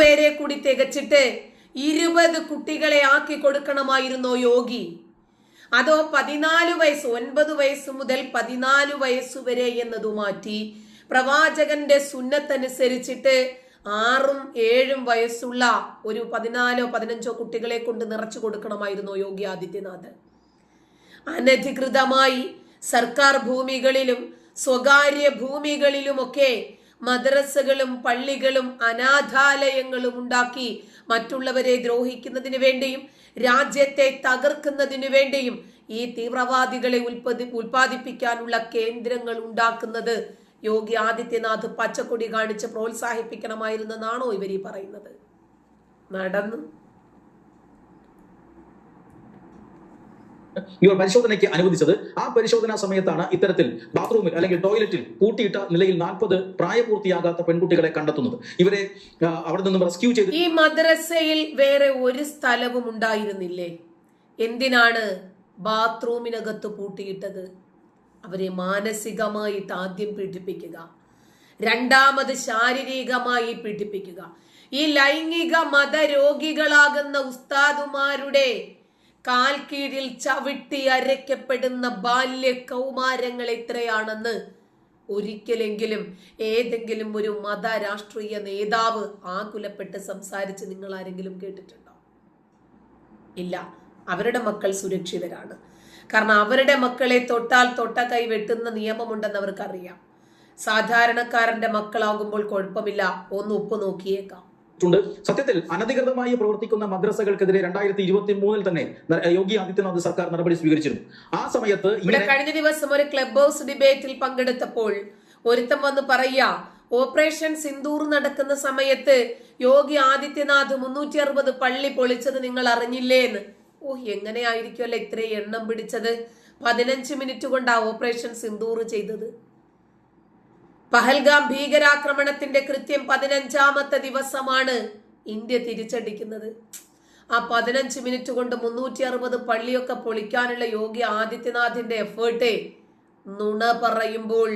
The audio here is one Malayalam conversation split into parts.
പേരെ കൂടി തികച്ചിട്ട് ഇരുപത് കുട്ടികളെ ആക്കി കൊടുക്കണമായിരുന്നു യോഗി. അതോ പതിനാല് വയസ്സ് ഒൻപത് വയസ്സ് മുതൽ പതിനാല് വയസ്സ് വരെ എന്നത് മാറ്റി പ്രവാചകന്റെ സുന്നത്തനുസരിച്ചിട്ട് ആറും ഏഴും വയസ്സുള്ള ഒരു പതിനാലോ പതിനഞ്ചോ കുട്ടികളെ കൊണ്ട് നിറച്ചു കൊടുക്കണമായിരുന്നു യോഗി ആദിത്യനാഥ്. അനധികൃതമായി സർക്കാർ ഭൂമികളിലും സ്വകാര്യ ഭൂമികളിലുമൊക്കെ മദ്രസകളും പള്ളികളും അനാഥാലയങ്ങളും ഉണ്ടാക്കി മറ്റുള്ളവരെ ദ്രോഹിക്കുന്നതിന് വേണ്ടിയും രാജ്യത്തെ തകർക്കുന്നതിനു വേണ്ടിയും ഈ തീവ്രവാദികളെ ഉൽപ്പതി ഉൽപ്പാദിപ്പിക്കാനുള്ള കേന്ദ്രങ്ങൾ ഉണ്ടാക്കുന്നത് യോഗി ആദിത്യനാഥ് പച്ചക്കൊടി കാണിച്ച് പ്രോത്സാഹിപ്പിക്കണമായിരുന്നെന്നാണോ ഇവർ ഈ പറയുന്നത്? നടന്നു. ഇവർ പരിശോധനയ്ക്ക് അനുവദിച്ചത് ആ പരിശോധനാ സമയത്താണ് ഇത്തരത്തിൽ ബാത്റൂമിൽ അല്ലെങ്കിൽ ടോയ്ലറ്റിൽ പൂട്ടിയിട്ട നിലയിൽ നാൽപ്പത് പ്രായപൂർത്തിയാകാത്ത പെൺകുട്ടികളെ കണ്ടെത്തുന്നത്. ഇവരെ അവിടെ നിന്നും റെസ്ക്യൂ ചെയ്ത് ഈ മദ്രസയിൽ വേറെ ഒരു സ്ഥലവും ഉണ്ടായിരുന്നില്ലേ? എന്തിനാണ് ബാത്റൂമിനകത്ത് പൂട്ടിയിട്ടത്? അവരെ മാനസികമായിട്ട് ആദ്യം പീഡിപ്പിക്കുക. രണ്ടാമത് ശാരീരികമായി പീഡിപ്പിക്കുക. ഈ ലൈംഗിക മതരോഗികളാകുന്ന ഉസ്താദുമാരുടെ കാൽ കീഴിൽ ചവിട്ടി അരയ്ക്കപ്പെടുന്ന ബാല്യ കൗമാരങ്ങൾ എത്രയാണെന്ന് ഒരിക്കലെങ്കിലും ഏതെങ്കിലും ഒരു മത രാഷ്ട്രീയ നേതാവ് ആകുലപ്പെട്ട് സംസാരിച്ച് നിങ്ങൾ ആരെങ്കിലും കേട്ടിട്ടുണ്ടോ? ഇല്ല. അവരുടെ മക്കൾ സുരക്ഷിതരാണ്. കാരണം അവരുടെ മക്കളെ തൊട്ടാൽ തൊട്ട കൈ വെട്ടുന്ന നിയമമുണ്ടെന്ന് അവർക്കറിയാം. സാധാരണക്കാരന്റെ മക്കളാകുമ്പോൾ കുഴപ്പമില്ല. ഒന്ന് ഉപ്പ് നോക്കിയേക്കാം. ണ്ട്. സത്യത്തിൽ അനധികൃതമായി പ്രവർത്തിക്കുന്ന മദ്രസകൾക്കെതിരെ രണ്ടായിരത്തി ഇരുപത്തി മൂന്നിൽ തന്നെ യോഗി ആദിത്യനാഥ് സർക്കാർ നടപടി സ്വീകരിച്ചിരുന്നു. ആ സമയത്ത് ഇവിടെ കഴിഞ്ഞ ദിവസം ഒരു ക്ലബ് ഹൗസ് ഡിബേറ്റിൽ പങ്കെടുത്തപ്പോൾ ഒരുത്തം വന്ന് പറയാ ഓപ്പറേഷൻ സിന്ദൂർ നടക്കുന്ന സമയത്ത് യോഗി ആദിത്യനാഥ് മുന്നൂറ്റി അറുപത് പള്ളി പൊളിച്ചത് നിങ്ങൾ അറിഞ്ഞില്ലേ എന്ന്. ഓ എങ്ങനെയായിരിക്കുമല്ലേ ഇത്രയും എണ്ണം പിടിച്ചത്? പതിനഞ്ച് മിനിറ്റ് കൊണ്ടാ ഓപ്പറേഷൻ സിന്ദൂർ ചെയ്തത്. പഹൽഗാം ഭീകരാക്രമണത്തിന്റെ കൃത്യം പതിനഞ്ചാമത്തെ ദിവസമാണ് ഇന്ത്യ തിരിച്ചടിക്കുന്നത്. ആ പതിനഞ്ച് മിനിറ്റ് കൊണ്ട് മുന്നൂറ്റി അറുപത് പള്ളിയൊക്കെ പൊളിക്കാനുള്ള യോഗി ആദിത്യനാഥിന്റെ എഫേർട്ടേ നുണ പറയുമ്പോൾ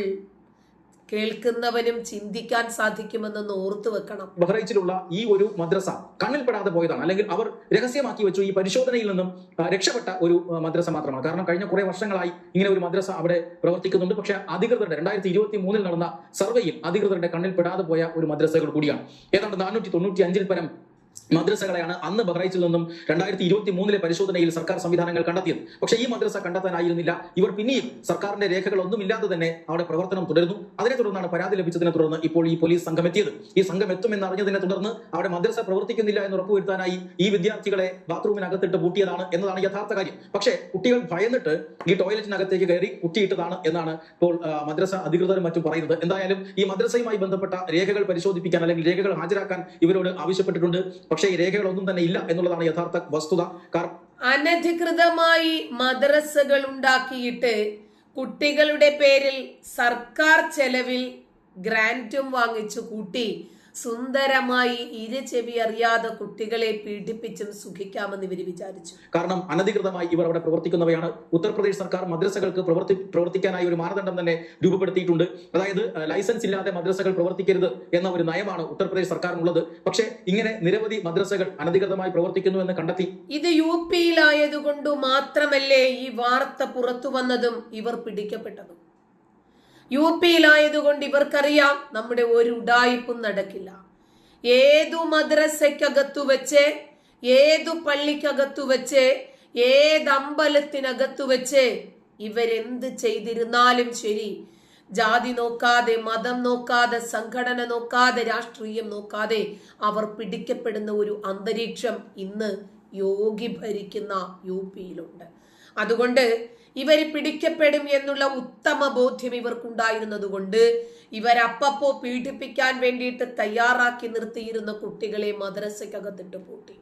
കേൾക്കുന്നവനും ചിന്തിക്കാൻ സാധിക്കുമെന്നൊന്ന് ഓർത്തു വെക്കണം. ബഹ്റൈച്ചിലുള്ള ഈ ഒരു മദ്രസ കണ്ണിൽപ്പെടാതെ പോയതാണ്. അല്ലെങ്കിൽ അവർ രഹസ്യമാക്കി വെച്ചു ഈ പരിശോധനയിൽ നിന്നും രക്ഷപ്പെട്ട ഒരു മദ്രസ മാത്രമാണ്. കാരണം കഴിഞ്ഞ കുറെ വർഷങ്ങളായി ഇങ്ങനെ ഒരു മദ്രസ അവിടെ പ്രവർത്തിക്കുന്നുണ്ട്. പക്ഷെ അധികൃതരുടെ രണ്ടായിരത്തി ഇരുപത്തി മൂന്നിൽ നടന്ന സർവേയിൽ അധികൃതരുടെ കണ്ണിൽപ്പെടാതെ പോയ ഒരു മദ്രസകൾ കൂടിയാണ്. ഏതാണ്ട് നാനൂറ്റി തൊണ്ണൂറ്റി അഞ്ചിൽ പരം മദ്രസകളെയാണ് അന്ന് ബഹ്റൈച്ചിൽ നിന്നും രണ്ടായിരത്തി ഇരുപത്തി മൂന്നിലെ പരിശോധനയിൽ സർക്കാർ സംവിധാനങ്ങൾ കണ്ടെത്തിയത്. പക്ഷേ ഈ മദ്രസ കണ്ടെത്താനായിരുന്നില്ല. ഇവർ പിന്നെയും സർക്കാരിന്റെ രേഖകളൊന്നും ഒന്നുമില്ലാതെ തന്നെ അവിടെ പ്രവർത്തനം തുടരുന്നു. അതിനെ തുടർന്നാണ് പരാതി ലഭിച്ചതിനെ തുടർന്ന് ഇപ്പോൾ ഈ പോലീസ് സംഘം എത്തിയത് ഈ സംഘം എത്തുമെന്ന് അറിഞ്ഞതിനെ തുടർന്ന് അവിടെ മദ്രസ പ്രവർത്തിക്കുന്നില്ല എന്ന് ഉറപ്പുവരുത്താനായി ഈ വിദ്യാർത്ഥികളെ ബാത്റൂമിനകത്തിട്ട് പൂട്ടിയതാണ് എന്നതാണ് യഥാർത്ഥ കാര്യം. പക്ഷേ കുട്ടികൾ ഭയന്നിട്ട് ഈ ടോയ്ലറ്റിനകത്തേക്ക് കയറി കുട്ടിയിട്ടതാണ് എന്നാണ് ഇപ്പോൾ മദ്രസ അധികൃതരും മറ്റും പറയുന്നത്. എന്തായാലും ഈ മദ്രസയുമായി ബന്ധപ്പെട്ട രേഖകൾ പരിശോധിപ്പിക്കാൻ അല്ലെങ്കിൽ രേഖകൾ ഹാജരാക്കാൻ ഇവരോട് ആവശ്യപ്പെട്ടിട്ടുണ്ട്. പക്ഷേ ഈ രേഖകളൊന്നും തന്നെ ഇല്ല എന്നുള്ളതാണ് യഥാർത്ഥ വസ്തുത. അനധികൃതമായി മദ്രസകൾ ഉണ്ടാക്കിയിട്ട് കുട്ടികളുടെ പേരിൽ സർക്കാർ ചെലവിൽ ഗ്രാന്റും വാങ്ങിച്ചു കൂട്ടി. സുന്ദരമായി ഇരു ചെവി അറിയാതെ കുട്ടികളെ പീഡിപ്പിച്ചും സുഖിക്കാമെന്ന് ഇവർ വിചാരിച്ചു. കാരണം അനധികൃതമായി ഇവർ അവിടെ പ്രവർത്തിക്കുന്നവയാണ്. ഉത്തർപ്രദേശ് സർക്കാർ മദ്രസകൾക്ക് പ്രവർത്തി പ്രവർത്തിക്കാനായി ഒരു മാനദണ്ഡം തന്നെ രൂപപ്പെടുത്തിയിട്ടുണ്ട്. അതായത് ലൈസൻസ് ഇല്ലാതെ മദ്രസകൾ പ്രവർത്തിക്കരുത് എന്ന ഒരു നയമാണ് ഉത്തർപ്രദേശ് സർക്കാരിനുള്ളത്. പക്ഷേ ഇങ്ങനെ നിരവധി മദ്രസകൾ അനധികൃതമായി പ്രവർത്തിക്കുന്നു എന്ന് കണ്ടെത്തി. ഇത് യു പിയിലായതുകൊണ്ട് മാത്രമല്ലേ ഈ വാർത്ത പുറത്തു വന്നതും ഇവർ പിടിക്കപ്പെട്ടതും? യു പിയിലായതുകൊണ്ട് ഇവർക്കറിയാം നമ്മുടെ ഒരു ഉടായിപ്പും നടക്കില്ല. ഏതു മദ്രസയ്ക്കകത്തു വെച്ച് ഏതു പള്ളിക്കകത്തു വെച്ച് ഏത് അമ്പലത്തിനകത്തു വെച്ച് ഇവരെന്ത് ചെയ്തിരുന്നാലും ശരി. ജാതി നോക്കാതെ മതം നോക്കാതെ സംഘടന നോക്കാതെ രാഷ്ട്രീയം നോക്കാതെ അവർ പിടിക്കപ്പെടുന്ന ഒരു അന്തരീക്ഷം ഇന്ന് യോഗി ഭരിക്കുന്ന യു പിയിലുണ്ട്. അതുകൊണ്ട് ഇവർ പിടിക്കപ്പെടും എന്നുള്ള ഉത്തമ ബോധ്യം ഇവർക്കുണ്ടായിരുന്നതുകൊണ്ട് ഇവരപ്പപ്പോ പീഡിപ്പിക്കാൻ വേണ്ടിയിട്ട് തയ്യാറാക്കി നിർത്തിയിരുന്ന കുട്ടികളെ മദ്രസയ്ക്കകത്തിട്ട് പൂട്ടി.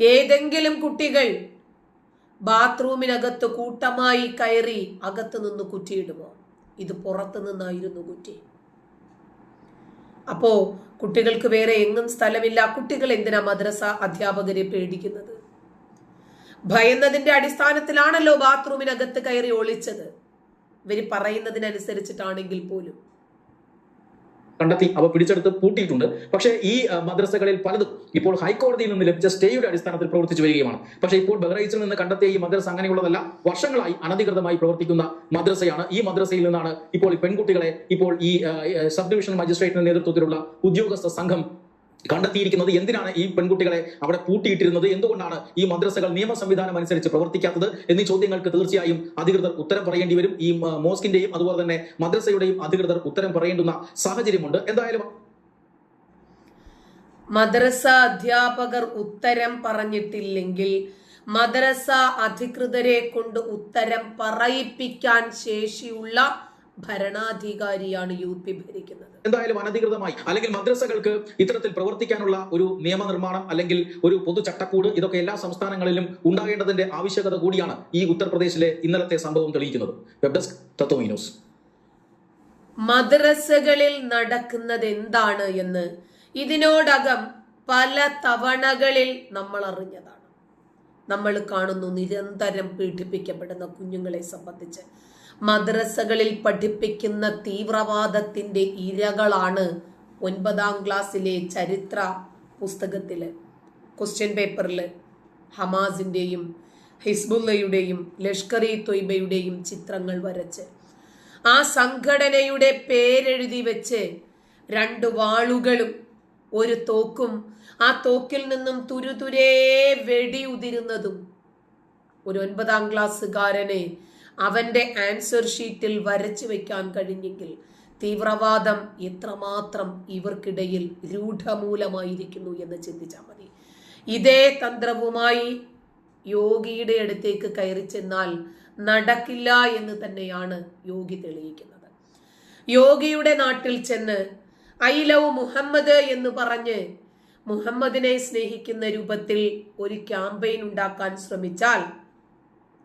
ഏതെങ്കിലും കുട്ടികൾ ബാത്റൂമിനകത്ത് കൂട്ടമായി കയറി അകത്ത് നിന്ന് കുറ്റിയിടുമോ? ഇത് പുറത്തു നിന്നായിരുന്നു കുറ്റി. അപ്പോ കുട്ടികൾക്ക് വേറെ എങ്ങും സ്ഥലമില്ല. കുട്ടികൾ എന്തിനാ മദ്രസ അധ്യാപകരെ പേടിക്കുന്നത്? ഭയന്നതിന്റെ അടിസ്ഥാനത്തിലാണല്ലോ ബാത്റൂമിനകത്ത് കയറി ഒളിച്ചത്. ഇവർ പറയുന്നതിനനുസരിച്ചിട്ടാണെങ്കിൽ പോലും. കണ്ടെത്തി അവ പിടിച്ചെടുത്ത് പൂട്ടിയിട്ടുണ്ട്. പക്ഷേ ഈ മദ്രസകളിൽ പലതും ഇപ്പോൾ ഹൈക്കോടതിയിൽ നിന്ന് ലഭിച്ച സ്റ്റേയുടെ അടിസ്ഥാനത്തിൽ പ്രവർത്തിച്ചു വരികയാണ് പക്ഷേ ഇപ്പോൾ ബഹ്റൈസിൽ നിന്ന് കണ്ടെത്തിയ ഈ മദ്രസ അങ്ങനെയുള്ളതല്ല. വർഷങ്ങളായി അനധികൃതമായി പ്രവർത്തിക്കുന്ന മദ്രസയാണ് ഈ മദ്രസയിൽ നിന്നാണ് ഇപ്പോൾ പെൺകുട്ടികളെ ഇപ്പോൾ ഈ സബ് ഡിവിഷൻ മജിസ്ട്രേറ്റിന്റെ നേതൃത്വത്തിലുള്ള ഉദ്യോഗസ്ഥ സംഘം കണ്ടെത്തിയിരിക്കുന്നത് എന്തിനാണ് ഈ പെൺകുട്ടികളെ അവിടെ പൂട്ടിയിട്ടിരുന്നത്? എന്തുകൊണ്ടാണ് ഈ മദ്രസകൾ നിയമ സംവിധാനം അനുസരിച്ച് പ്രവർത്തിക്കാത്തത്? എന്നീ ചോദ്യങ്ങൾക്ക് തീർച്ചയായും അധികൃതർ ഉത്തരം പറയേണ്ടി വരും. ഈ മോസ്കിന്റെയും അതുപോലെ തന്നെ മദ്രസയുടെയും അധികൃതർ ഉത്തരം പറയേണ്ടുന്ന സാഹചര്യമുണ്ട്. എന്തായാലും മദ്രസ അധ്യാപകർ ഉത്തരം പറഞ്ഞിട്ടില്ലെങ്കിൽ മദ്രസ അധികൃതരെ കൊണ്ട് ഉത്തരം പറയിപ്പിക്കാൻ ശേഷിയുള്ള ഭരണാധികാരിയാണ് യു പി ഭരിക്കുന്നത്. എന്തായാലും അനധികൃതമായി അല്ലെങ്കിൽ മദ്രസകൾക്ക് ഇത്തരത്തിൽ പ്രവർത്തിക്കാനുള്ള ഒരു നിയമനിർമ്മാണം അല്ലെങ്കിൽ ഒരു പൊതു ചട്ടക്കൂട് ഇതൊക്കെ എല്ലാ സംസ്ഥാനങ്ങളിലും ഉണ്ടാകേണ്ടതിന്റെ ആവശ്യകത കൂടിയാണ് ഈ ഉത്തർപ്രദേശിലെ ഇന്നലത്തെ സംഭവം തെളിയിക്കുന്നത്. Web desk Tatwamayi news. മദ്രസകളിൽ നടക്കുന്നത് എന്താണ് എന്ന് ഇതിനോടകം പല തവണകളിൽ നമ്മൾ അറിഞ്ഞതാണ്. നമ്മൾ കാണുന്നു നിരന്തരം പീഡിപ്പിക്കപ്പെടുന്ന കുഞ്ഞുങ്ങളെ സംബന്ധിച്ച്. മദ്രസകളിൽ പഠിപ്പിക്കുന്ന തീവ്രവാദത്തിന്റെ ഇരകളാണ് ഒൻപതാം ക്ലാസ്സിലെ ചരിത്ര പുസ്തകത്തിൽ ക്വസ്റ്റ്യൻ പേപ്പറിൽ ഹമാസിന്റെയും ഹിസ്ബുല്ലയുടെയും ലഷ്കർ ഇ തൊയ്ബയുടെയും ചിത്രങ്ങൾ വരച്ച്. ആ സംഘടനയുടെ പേരെഴുതി വെച്ച് രണ്ട് വാളുകളും ഒരു തോക്കും ആ തോക്കിൽ നിന്നും തുരുതുരേ വെടിയുതിരുന്നതും ഒരു ഒൻപതാം ക്ലാസ്സുകാരനെ അവന്റെ ആൻസർ ഷീറ്റിൽ വരച്ചു വയ്ക്കാൻ കഴിഞ്ഞെങ്കിൽ തീവ്രവാദം എത്രമാത്രം ഇവർക്കിടയിൽ രൂഢമൂലമായിരിക്കുന്നു എന്ന് ചിന്തിച്ചാൽ മതി. ഇതേ തന്ത്രവുമായി യോഗിയുടെ അടുത്തേക്ക് കയറി ചെന്നാൽ നടക്കില്ല എന്ന് തന്നെയാണ് യോഗി തെളിയിക്കുന്നത്. യോഗിയുടെ നാട്ടിൽ ചെന്ന് ഐ ലവ് മുഹമ്മദ് എന്ന് പറഞ്ഞ് മുഹമ്മദിനെ സ്നേഹിക്കുന്ന രൂപത്തിൽ ഒരു ക്യാമ്പയിൻ ഉണ്ടാക്കാൻ ശ്രമിച്ചാൽ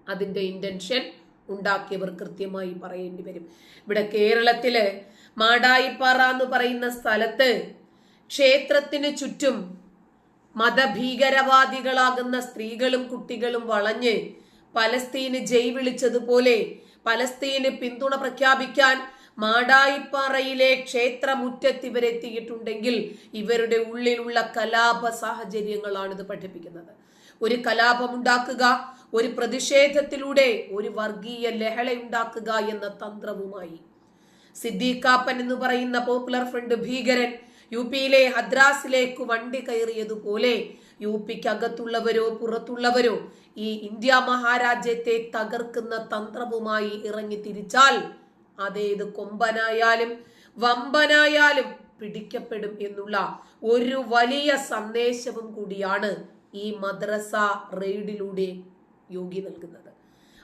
അതിന്റെ ഇന്റൻഷൻ ഉണ്ടാക്കിയവർ കൃത്യമായി പറയേണ്ടി വരും. ഇവിടെ കേരളത്തിലെ മാടായിപ്പാറ എന്ന് പറയുന്ന സ്ഥലത്ത് ക്ഷേത്രത്തിന് ചുറ്റും മതഭീകരവാദികളാകുന്ന സ്ത്രീകളും കുട്ടികളും വളഞ്ഞ് പലസ്തീന് ജയ് വിളിച്ചതുപോലെ പലസ്തീന് പിന്തുണ പ്രഖ്യാപിക്കാൻ മാടായിപ്പാറയിലെ ക്ഷേത്രമുറ്റത്ത് ഇവരെത്തിയിട്ടുണ്ടെങ്കിൽ ഇവരുടെ ഉള്ളിലുള്ള കലാപ സാഹചര്യങ്ങളാണ് ഇത് പഠിപ്പിക്കുന്നത്. ഒരു കലാപം ഉണ്ടാക്കുക ഒരു പ്രതിഷേധത്തിലൂടെ ഒരു വർഗീയ ലഹള ഉണ്ടാക്കുക എന്ന തന്ത്രവുമായി. സിദ്ദീഖാപ്പൻ എന്ന് പറയുന്ന പോപ്പുലർ ഫ്രണ്ട് ഭീകരൻ യു പിയിലെ ഹദ്രാസിലേക്ക് വണ്ടി കയറിയതുപോലെ യു പിക്ക് അകത്തുള്ളവരോ പുറത്തുള്ളവരോ ഈ ഇന്ത്യ മഹാരാജ്യത്തെ തകർക്കുന്ന തന്ത്രവുമായി ഇറങ്ങി തിരിച്ചാൽ അതേത് കൊമ്പനായാലും വമ്പനായാലും പിടിക്കപ്പെടും എന്നുള്ള ഒരു വലിയ സന്ദേശവും കൂടിയാണ് ഈ മദ്രസ റെയ്ഡിലൂടെ യോഗി നൽകുന്നത്.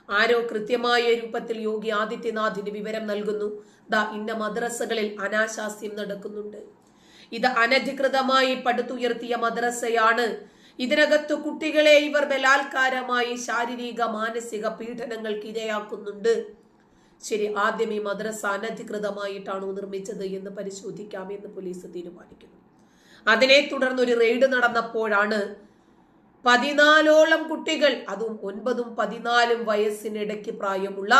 ആരോ കൃത്യമായ രൂപത്തിൽ യോഗി ആദിത്യനാഥിന് വിവരം നൽകുന്നു. ദാ ഇന്ന മദ്രസകളിൽ അനാശാസ്യം നടക്കുന്നുണ്ട്. ഇത് അനധികൃതമായി പടുത്തുയർത്തിയ മദ്രസയാണ്. ഇതിനകത്ത് കുട്ടികളെ ഇവർ ബലാത്കാരമായി ശാരീരിക മാനസിക പീഡനങ്ങൾക്ക് ഇരയാക്കുന്നുണ്ട്. ശരി ആദ്യം ഈ മദ്രസ അനധികൃതമായിട്ടാണോ നിർമ്മിച്ചത് എന്ന് പരിശോധിക്കാമെന്ന് പോലീസ് തീരുമാനിക്കുന്നു. അതിനെ തുടർന്ന് ഒരു റെയ്ഡ് നടന്നപ്പോഴാണ് പതിനാലോളം കുട്ടികൾ അതും ഒൻപതും പതിനാലും വയസ്സിനിടയ്ക്ക് പ്രായമുള്ള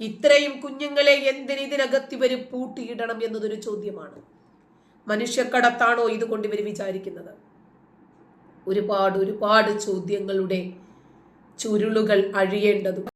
ഇത്രയും കുഞ്ഞുങ്ങളെ എന്തിനകത്ത് ഇവർ പൂട്ടിയിടണം എന്നതൊരു ചോദ്യമാണ്. മനുഷ്യക്കടത്താണോ ഇതുകൊണ്ട് ഇവർ വിചാരിക്കുന്നത്? ഒരുപാട് ഒരുപാട് ചോദ്യങ്ങളുടെ ചുരുളുകൾ അഴിയേണ്ടതും